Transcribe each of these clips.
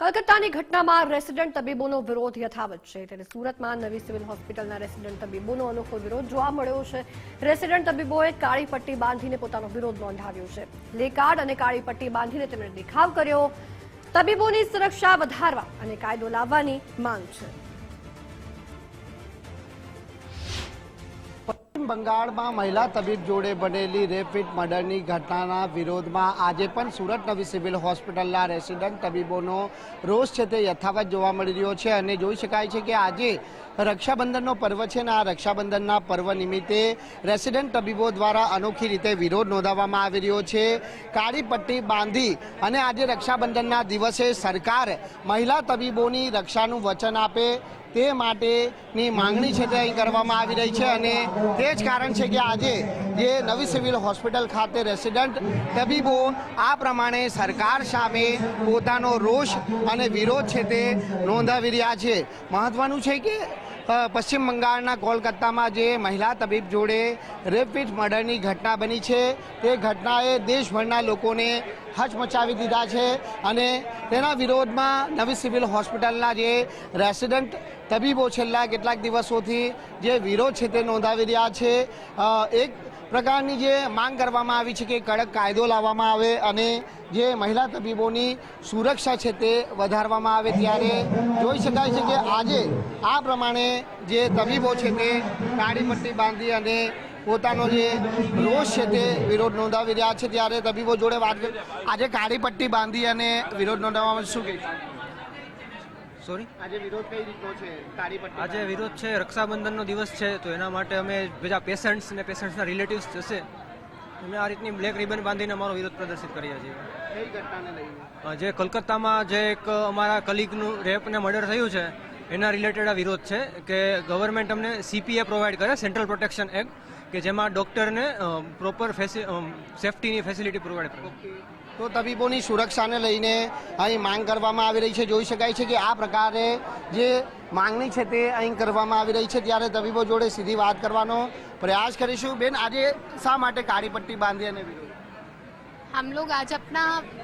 કલકત્તાની ઘટનામાં રેસિડેન્ટ તબીબોનો વિરોધ યથાવત છે. ત્યારે સુરતમાં નવી સિવિલ હોસ્પિટલના રેસિડેન્ટ તબીબોનો અનોખો વિરોધ જોવા મળ્યો છે. રેસિડેન્ટ તબીબોએ કાળી પટ્ટી બાંધીને પોતાનો વિરોધ નોંધાવ્યો છે. લેકાર્ડ કાર્ડ અને કાળી પટ્ટી બાંધીને તેમણે દેખાવ કર્યો. તબીબોની સુરક્ષા વધારવા અને કાયદો લાવવાની માંગ છે. પશ્ચિમ બંગાળમાં મહિલા તબીબ જોડે બનેલી રેપિડ મર્ડરની ઘટનાના વિરોધમાં આજે પણ સુરત નવી સિવિલ હોસ્પિટલના રેસિડન્ટ તબીબોનો રોષ છે તે યથાવત જોવા મળી રહ્યો છે અને જોઈ શકાય છે કે આજે રક્ષાબંધનનો પર્વ છે અને આ રક્ષાબંધનના પર્વ નિમિત્તે રેસિડન્ટ તબીબો દ્વારા અનોખી રીતે વિરોધ નોંધાવવામાં આવી રહ્યો છે. કાળી પટ્ટી બાંધી અને આજે રક્ષાબંધનના દિવસે સરકાર મહિલા તબીબોની રક્ષાનું વચન આપે તે માટેની માંગણી છે તે અહીં કરવામાં આવી રહી છે અને તે જ કારણ છે કે આજે જે નવી સિવિલ હોસ્પિટલ ખાતે રેસિડન્ટ તબીબો આ પ્રમાણે સરકાર સામે પોતાનો રોષ અને વિરોધ છે તે નોંધાવી રહ્યા છે. મહત્વનું છે કે પશ્ચિમ બંગાળના કોલકાતામાં જે મહિલા તબીબ જોડે રેપિડ મર્ડરની ઘટના બની છે, તે ઘટનાએ દેશભરના લોકોને હચમચાવી દીધા છે અને તેના વિરોધમાં નવી સિવિલ હોસ્પિટલના જે રેસિડન્ટ તબીબો છેલ્લા કેટલાક દિવસોથી જે વિરોધ છે તે નોંધાવી રહ્યા છે. એક પ્રકારની જે માંગ કરવામાં આવી છે કે કડક કાયદો લાવવામાં આવે અને જે મહિલા તબીબોની સુરક્ષા છે તે વધારવામાં આવે ત્યારે જોઈ શકાય છે કે આજે આ પ્રમાણે જે તબીબો છે તે કાળી પટ્ટી બાંધી અને પોતાનો જે રોષ છે તે વિરોધ નોંધાવી રહ્યા છે ત્યારે તબીબો જોડે વાત આજે કાળી પટ્ટી બાંધી અને વિરોધ નોંધાવવામાં શું કહીશું? સોરી આજે વિરોધ કઈ રીતનો છે? કાળી પટ્ટી આજે વિરોધ છે રક્ષાબંધનનો દિવસ છે તો એના માટે અમે બીજા પેશન્ટ્સ ને પેશન્ટ્સના રિલેટિવ્સ જશે. અમે આ રીતની બ્લેક રિબન બાંધીને અમારો વિરોધ પ્રદર્શિત કરીએ છીએ. કઈ ઘટનાને લઈને? જે કલકત્તામાં જે એક અમારા કલીગનું રેપ ને મર્ડર થયું છે એના રિલેટેડ આ વિરોધ છે કે ગવર્મેન્ટ અમને સીપીએ પ્રોવાઈડ કરે સેન્ટ્રલ પ્રોટેક્શન એક્ટ કે જેમાં ડૉક્ટરને પ્રોપર સેફટીની ફેસિલિટી પ્રોવાઈડ કરે. તો તબીબોની સુરક્ષાને લઈને અહીં માંગ કરવામાં આવી રહી છે. જોઈ શકાય છે કે આ પ્રકારે જે માંગણી છે તે અહીં કરવામાં આવી રહી છે. ત્યારે તબીબો જોડે સીધી વાત કરવાનો પ્રયાસ કરીશું. બેન, આજે શા માટે કાળી પટ્ટી બાંધી અને વિરોધ? हम लोग आज अपना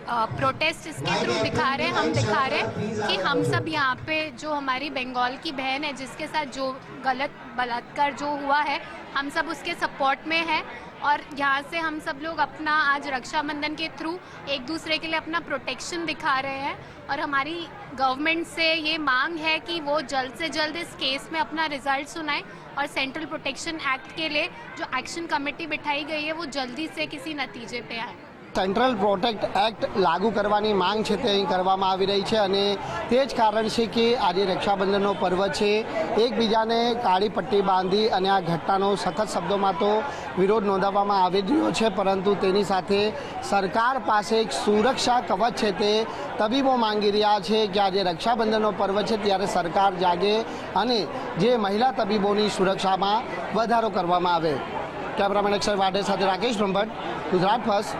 प्रोटेस्ट इसके थ्रू दिखा रहे हैं। हम दिखा रहे हैं कि हम सब यहाँ पे जो हमारी बंगाल की बहन है, जिसके साथ जो गलत बलात्कार जो हुआ है, हम सब उसके सपोर्ट में हैं। और यहाँ से हम सब लोग अपना आज रक्षाबंधन के थ्रू एक दूसरे के लिए अपना प्रोटेक्शन दिखा रहे हैं। और हमारी गवर्नमेंट से ये मांग है कि वो जल्द से जल्द इस केस में अपना रिज़ल्ट सुनाए और सेंट्रल प्रोटेक्शन एक्ट के लिए जो एक्शन कमेटी बिठाई गई है, वो जल्दी से किसी नतीजे पे आए। સેન્ટ્રલ પ્રોટેક્ટ એક્ટ લાગુ કરવાની માંગ છે તે અહીં કરવામાં આવી રહી છે અને તે જ કારણ છે કે આજે રક્ષાબંધનનો પર્વ છે. એકબીજાને કાળી પટ્ટી બાંધી અને આ ઘટનાનો સખત શબ્દોમાં તો વિરોધ નોંધાવવામાં આવી રહ્યો છે, પરંતુ તેની સાથે સરકાર પાસે એક સુરક્ષા કવચ છે તે તબીબો માંગી રહ્યા છે કે આજે રક્ષાબંધનનો પર્વ છે ત્યારે સરકાર જાગે અને જે મહિલા તબીબોની સુરક્ષામાં વધારો કરવામાં આવે. કેમેરામેન અક્ષર વાડે સાથે રાકેશ બ્રહ્મભટ્ટ, ગુજરાત ફર્સ્ટ.